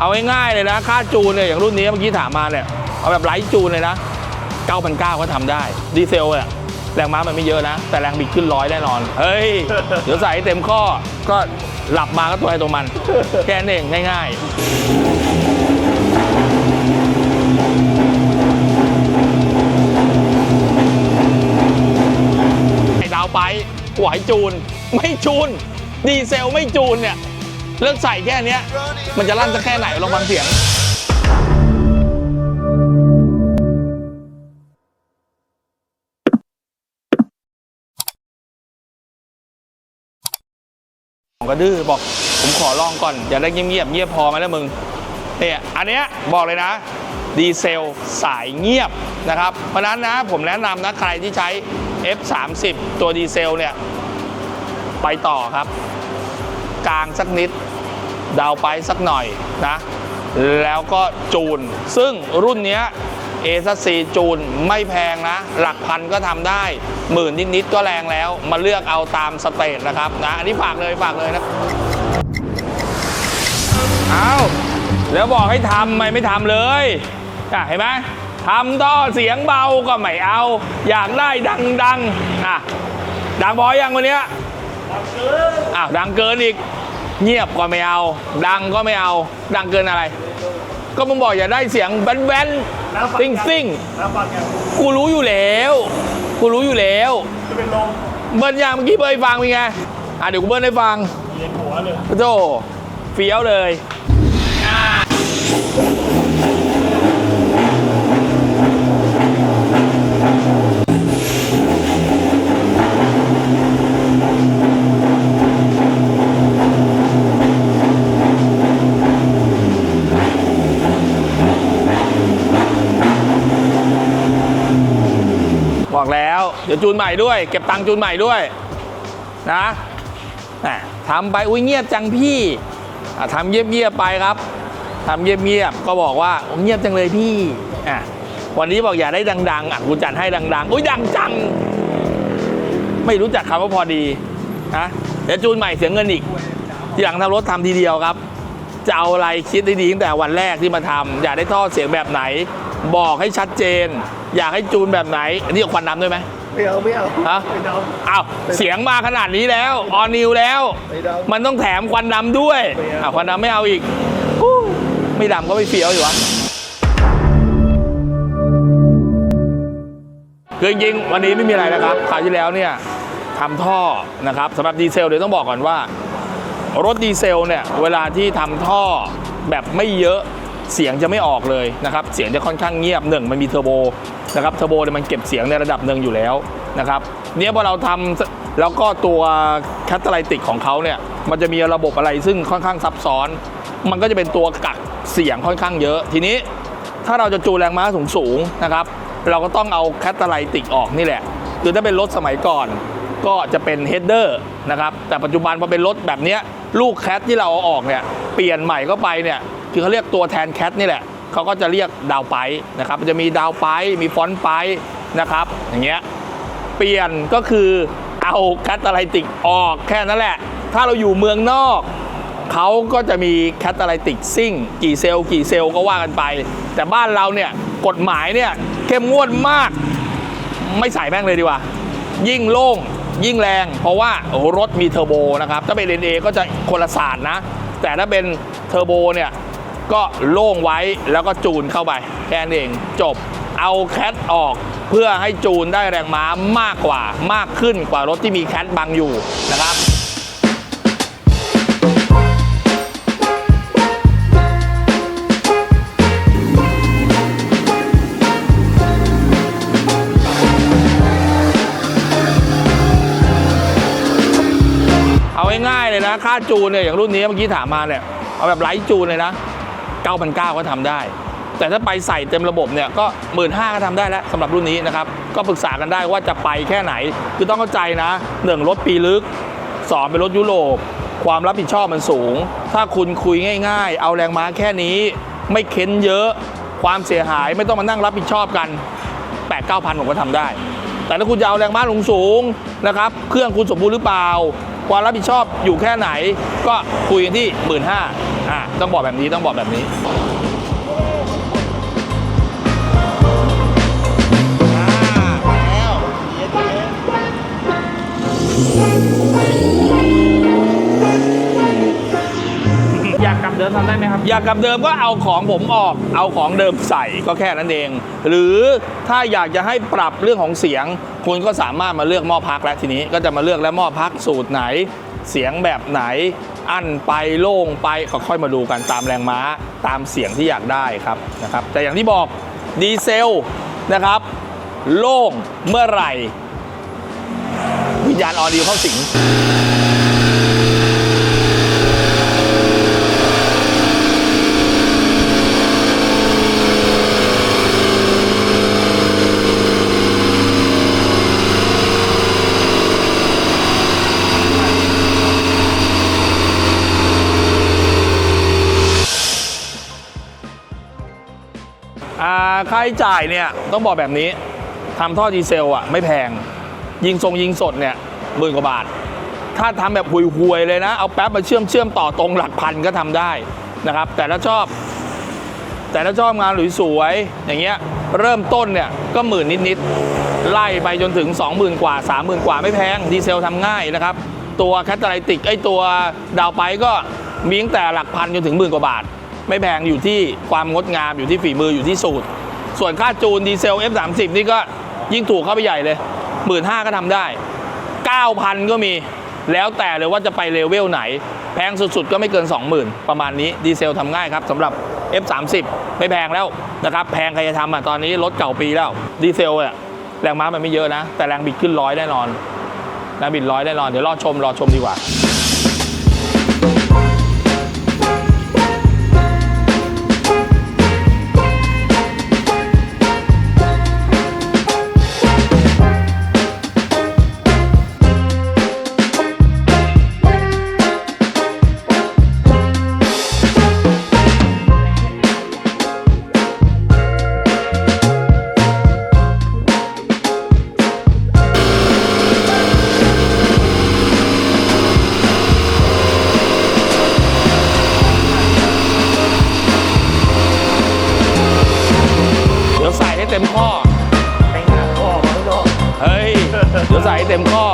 เอาง่ายๆเลยนะ ค่าจูนเนี่ยอย่างรุ่นนี้เมื่อกี้ถามมาเนี่ยเอาแบบไร้จูนเลยนะ 9,900 ก็ทำได้ ดีเซลอะแรงม้ามันไม่เยอะนะ แต่แรงบิดขึ้นร้อยแน่นอน เฮ้ย เดี๋ยวใส่ให้เต็มข้อก็หลับมาก็ตัวใครตัวมัน แค่นั้นเองง่าย ๆ ไอ้ดาวไปหวายจูน ไม่จูน ดีเซลไม่จูนเนี่ย เลิกใส่แค่เนี้ย มันจะลั่นจะแค่ไหนลองฟังเสียงผมก็ดื้อบอกผมขอลองก่อน อย่าได้เงียบๆเงียบพอไหมนะมึงเนี่ยอันเนี้ยบอกเลยนะดีเซลสายเงียบนะครับ เพราะฉะนั้นนะผมแนะนำนะใครที่ใช้ F30 ตัวดีเซลเนี่ย ไปต่อครับ กลางสักนิด ดาวไปสักหน่อยนะ แล้วก็จูน ซึ่งรุ่นเนี้ยเอซัซีจูนไม่แพงนะ หลักพันก็ทำได้ หมื่นนิดๆก็แรงแล้ว มาเลือกเอาตามสเตจนะครับนะ อันนี้ฝากเลยฝากเลยนะเอาแล้วบอกให้ทำไม่ไม่ทำเลยอะเห็นไหมทำท่อเสียงเบาก็ไม่เอา อยากได้ดังๆอะดังพอยังวันเนี้ยอ้าวดังเกินอีก เงียบก็ไม่เอา ดังก็ไม่เอา ดังเกินอะไร ก็มึงบอกอย่าได้เสียงแบนๆซิ่งซิ่งแล้วฟังยังๆกูรู้อยู่แล้ว กูรู้อยู่แล้วจะเป็นลมเบิ้ลยังเมื่อกี้เบิ้ลให้ฟังเป็นไง อะเดี๋ยวกูเบิ้ลให้ฟังเย็นหัวเลยโธ่เฟี้ยวเลย นใหม่ด้วย เก็บตังค์จูนใหม่ด้วยนะทำไปอุ้ยเงียบจังพี่อะทำเงียบๆไปครับทำเงียบๆก็บอกว่าเงียบจังเลยพี่อะวันนี้บอกอย่าได้ดังๆอะกูจัดให้ดังๆอุ้ยดังจัง ไม่รู้จักคำว่าพอดีนะเดี๋ยวจูนใหม่เสียเงินอีกทีหลังทำรถทำทีเดียวครับ จะเอาอะไรคิดดีๆตั้งแต่วันแรกที่มาทำอยากได้ท่อเสียงแบบไหน บอกให้ชัดเจน อยากให้จูนแบบไหน อันนี้เอาควันดำด้วยไหม ไม่เอาไม่เอาฮะ ไม่เอา อ้าวเสียงมาขนาดนี้แล้วออนิวแล้ว ไม่เอามันต้องแถมควันดำด้วยไม่เอาอะควันดำไม่เอาอีกอู้ไม่ดำก็ไม่เฟี้ยวอยู่วะคือจริงๆวันนี้ไม่มีอะไรนะครับคราวที่แล้วเนี่ยทำท่อนะครับสำหรับดีเซลเดี๋ยวต้องบอกก่อนว่า รถดีเซลเนี่ยเวลาที่ทำท่อแบบไม่เยอะเสียงจะไม่ออกเลยนะครับ เสียงจะค่อนข้างเงียบหนึ่งมันมีเทอร์โบ นะครับเทอร์โบเนี่ยมันเก็บเสียงในระดับหนึ่งอยู่แล้วนะครับเนี่ยพอเราทำแล้วก็ตัวแคตตาไลติกของเขาเนี่ยมันจะมีระบบอะไรซึ่งค่อนข้างซับซ้อน มันก็จะเป็นตัวกักเสียงค่อนข้างเยอะ ทีนี้ถ้าเราจะจูแรงม้าสูงสูงนะครับ เราก็ต้องเอาแคตตาไลติกออกนี่แหละ คือถ้าเป็นรถสมัยก่อนก็จะเป็นเฮดเดอร์นะครับแต่ปัจจุบันพอเป็นรถแบบเนี้ยลูกแคทที่เราเอาออกเนี่ยเปลี่ยนใหม่เข้าไปเนี่ยคือเขาเรียกตัวแทนแคทนี่แหละ เขาก็จะเรียกดาวไปนะครับมันจะมีดาวไปมีฟอนต์ไปนะครับ อย่างเงี้ยเปลี่ยนก็คือเอาแคตาไลติกออกแค่นั้นแหละ ถ้าเราอยู่เมืองนอก เขาก็จะมีแคตาไลติกซิ่งกี่เซลล์กี่เซลล์ก็ว่ากันไป แต่บ้านเราเนี่ยกฎหมายเนี่ยเข้มงวดมาก ไม่ใส่แม่งเลยดีกว่า ยิ่งโล่งยิ่งแรง เพราะว่ารถมีเทอร์โบนะครับ ถ้าเป็น NA ก็จะคนละศาสตร์นะ แต่ถ้าเป็นเทอร์โบเนี่ย ก็โล่งไว้แล้วก็จูนเข้าไป แค่นั้นเองจบเอาแคทออกเพื่อให้จูนได้แรงม้ามากกว่ามากขึ้นกว่ารถที่มีแคทบังอยู่นะครับเอาง่ายๆเลยนะ ค่าจูนเนี่ยอย่างรุ่นนี้เมื่อกี้ถามมาเนี่ย เอาแบบไร้จูนเลยนะ 9,900 ก็ทำได้ แต่ถ้าไปใส่เต็มระบบเนี่ยก็ 1 5ื่นก็ทำได้แล้วสำหรับรุ่นนี้นะครับ ก็ปรึกษากันได้ว่าจะไปแค่ไหน คือต้องเข้าใจนะหนึ่งรถปีลึกสองเป็นรถยุโรป ความรับผิดชอบมันสูง ถ้าคุณคุยง่าย ๆ เอาแรงม้าแค่นี้ ไม่เค้นเยอะ ความเสียหายไม่ต้องมานั่งรับผิดชอบกัน 8 9 0 0 0ผมก็ทำได้ แต่ถ้าคุณจะเอาแรงม้าลงสูงนะครับ เครื่องคุณสมบูรณ์หรือเปล่า ความรับผิดชอบอยู่แค่ไหน ก็คุยกันที่ 1 5ื่น อะต้องบอกแบบนี้ต้องบอกแบบนี้อ่าแล้วเย็นๆอยากกลับเดิมทำได้ไหมครับ อยากกลับเดิมก็เอาของผมออก เอาของเดิมใส่ก็แค่นั้นเอง หรือถ้าอยากจะให้ปรับเรื่องของเสียง คุณก็สามารถมาเลือกหม้อพักแล้วทีนี้ก็จะมาเลือกแล้วหม้อพักสูตรไหน เสียงแบบไหน อั้นไปโล่งไปค่อยมาดูกันตามแรงม้าตามเสียงที่อยากได้ครับนะครับแต่อย่างที่บอกดีเซลนะครับโล่งเมื่อไหร่ วิญญาณออดีเข้าสิงาค่าใช้จ่ายเนี่ยต้องบอกแบบนี้ทำท่อดีเซลอะไม่แพง ยิงทรงยิงสดเนี่ยหมื่นกว่าบาท ถ้าทำแบบห่วยๆเลยนะ เอาแป๊บมาเชื่อมเชื่อมต่อตรงหลักพันก็ทำได้นะครับ แต่ถ้าชอบ แต่ถ้าชอบงานหรือสวยๆอย่างเงี้ยเริ่มต้นเนี่ยก็หมื่นนิดๆไล่ไปจนถึง 20,000 กว่า 30,000 กว่าไม่แพง ดีเซลทำง่ายนะครับ ตัวแคตตาไลติกไอตัวดาวไปก็มีตั้งแต่หลักพันจนถึงหมื่นกว่าบาท ไม่แพงอยู่ที่ความงดงามอยู่ที่ฝีมืออยู่ที่สูตร ส่วนค่าจูนดีเซล F30 นี่ก็ยิ่งถูกเข้าไปใหญ่เลย 1 5ื่นก็ทำได้ 9,000 ก็มี แล้วแต่เลยว่าจะไปเลเวลไหน แพงสุดๆ ก็ไม่เกิน 20,000 ประมาณนี้ดีเซลทำง่ายครับสำหรับ F30 ไม่แพงแล้วนะครับ แพงใครจะทำอะ ตอนนี้รถเก่าปีแล้วดีเซลอะแรงม้ามันไม่เยอะนะ แต่แรงบิดขึ้นร้อยแน่นอนแรงบิดร้อยแน่นอน เดี๋ยวรอชมรอชมดีกว่า เดี๋ยวใส่ให้เต็มข้อเต็งหาข้อมาข้างนอกเฮ้ยเดี๋ยวใส่ให้เต็มข้อ